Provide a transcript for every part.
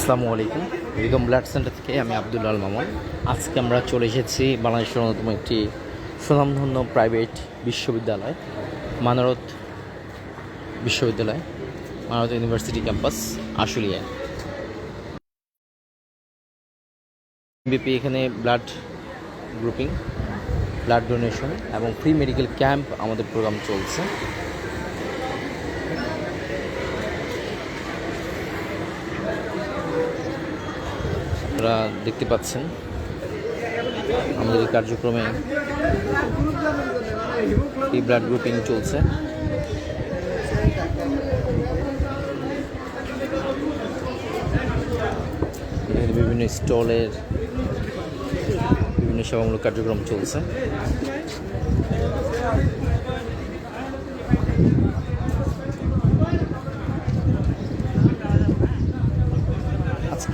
আসসালামু আলাইকুম। Begum blood centre থেকে আমি আব্দুল্লাল মামুন। আজকে আমরা চলে এসেছি বাংলাদেশের অন্যতম একটি সুনামধন্য প্রাইভেট বিশ্ববিদ্যালয়, মানরত বিশ্ববিদ্যালয়, মানরত ইউনিভার্সিটি ক্যাম্পাস, আশুলিয়ায়। বিপি এখানে ব্লাড গ্রুপিং, ব্লাড ডোনেশন এবং ফ্রি মেডিকেল ক্যাম্প আমাদের প্রোগ্রাম চলছে। আপনারা দেখতে পাচ্ছেন আমাদের কার্যক্রমে এই ব্লাড গ্রুপিং চলছে। এখানে বিভিন্ন স্টলের বিভিন্ন সেবামূলক কার্যক্রম চলছে।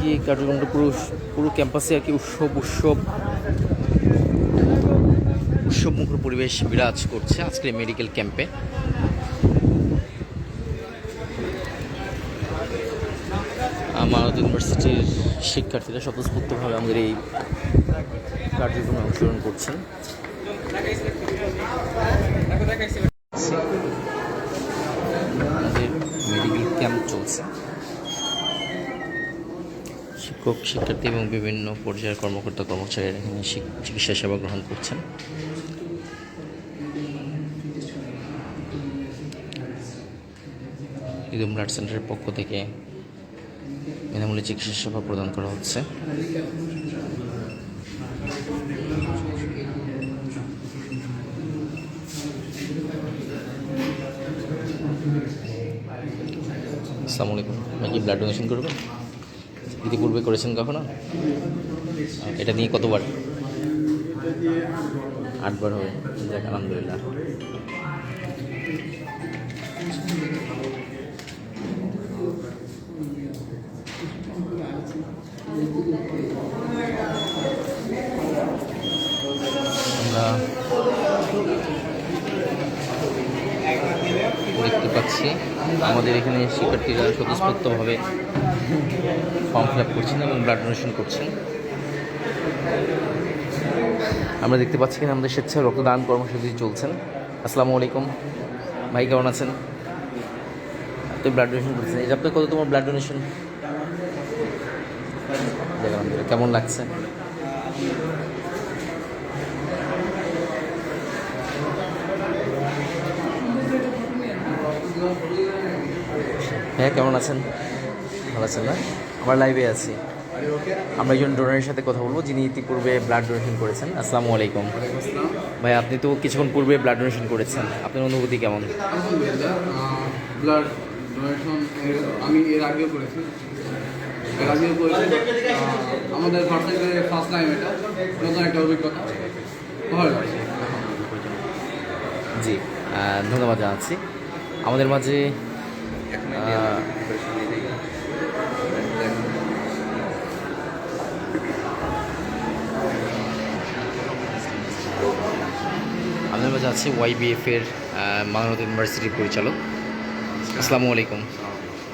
এই কার্যক্রমটা পুরো পুরো ক্যাম্পাসে আর কি উৎসব উৎসব উৎসব মুখর পরিবেশ বিরাজ করছে আজকের মেডিকেল ক্যাম্পে মানত ইউনিভার্সিটির শিক্ষার্থীরা স্বতঃস্ফূর্তভাবে আমাদের এই কার্যক্রমে অংশগ্রহণ করছেন আমাদের মেডিকেল ক্যাম্প চলছে শিক্ষক শিক্ষার্থী এবং বিভিন্ন পর্যায়ের কর্মকর্তা কর্মচারীরা এখানে চিকিৎসা সেবা গ্রহণ করছেন। ইদুম ব্লাড সেন্টারের পক্ষ থেকে বিনামূল্যে চিকিৎসা সেবা প্রদান করা হচ্ছে। আসসালামু আলাইকুম। আপনি কি ব্লাড ডোনেশন করবেন? ইতিপূর্বে করেছেন কখনো? এটা নিয়ে কতবার? আটবার হবে। যাক, আলহামদুলিল্লাহ। দেখতে পাচ্ছি, আমাদের এখানে শিক্ষার্থীরা স্বতঃস্ফূর্তভাবে ফর্ম ফিল আপ করছেন এবং ব্লাড ডোনেশন করছেন আমরা দেখতে পাচ্ছি কিনা আমাদের স্বেচ্ছায় রক্তদান কর্মসূচি চলছেন। আসসালামু আলাইকুম। ভাই, কেমন আছেন? আপনি ব্লাড ডোনেশন করছেন। এই আপনার কত তোমার ব্লাড ডোনেশন কেমন লাগছে? হ্যাঁ কেমন আছেন? আছেন না? আমরা লাইভে আছি। আমরা একজন ডোনারের সাথে কথা বলব যিনি ইতিপূর্বে ব্লাড ডোনেশন করেছেন। আসসালামু আলাইকুম। ভাই আপনি তো কিছুক্ষণ পূর্বে ব্লাড ডোনেশন করেছেন। আপনার অনুভূতি কেমন? ব্লাড ডোনেশন আমি এর আগেও করেছি। এর আগেও করেছি আমাদের ফার্স্ট টাইম এটা। নতুন একটা অভিজ্ঞতা। ভালো লাগছে। জি ধন্যবাদ জানাচ্ছি। আমাদের মাঝে আহ, আমাদের মাঝে আছে ওয়াইবিএফ এর মানবত ইউনিভার্সিটির পরিচালক। আসসালামু আলাইকুম।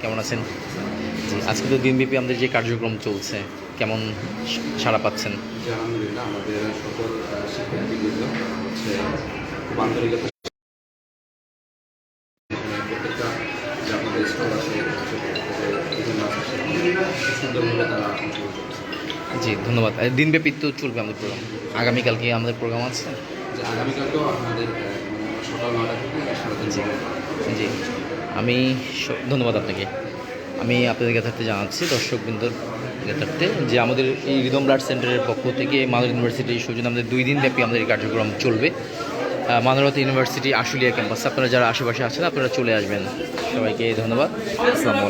কেমন আছেন? আজকে তো দিনব্যাপী আমাদের যে কার্যক্রম চলছে কেমন সাড়া পাচ্ছেন? জি, আলহামদুলিল্লাহ আমাদের সকল শিক্ষার্থীবৃন্দ হচ্ছে খুব আন্তরিকতা প্রত্যেকটা যে আপনাদের স্টল আছে সেখানে বিভিন্ন আছে সেখানে খুব সুন্দরভাবে তারা জি ধন্যবাদ। দিনব্যাপী তো চলবে আমাদের প্রোগ্রাম আগামীকাল কি আমাদের প্রোগ্রাম আছে? যে আগামীকালকেও আপনাদের সকাল নটা থেকে সারাদিন জি আমি ধন্যবাদ আপনাকে। আমি আপনাদের যথার্থে জানাচ্ছি দর্শকবৃন্দর যথার্থে যে আমাদের এই রিদম ব্লাড সেন্টারের পক্ষ থেকে মাদুর ইউনিভার্সিটির সৌজন্য আমাদের দুই দিন ব্যাপী আমাদের এই কার্যক্রম চলবে। আহ, মাদারত ইউনিভার্সিটি আশুলিয়া ক্যাম্পাস। আপনারা যারা আশেপাশে আছেন আপনারা চলে আসবেন। সবাইকে ধন্যবাদ। আসসালামু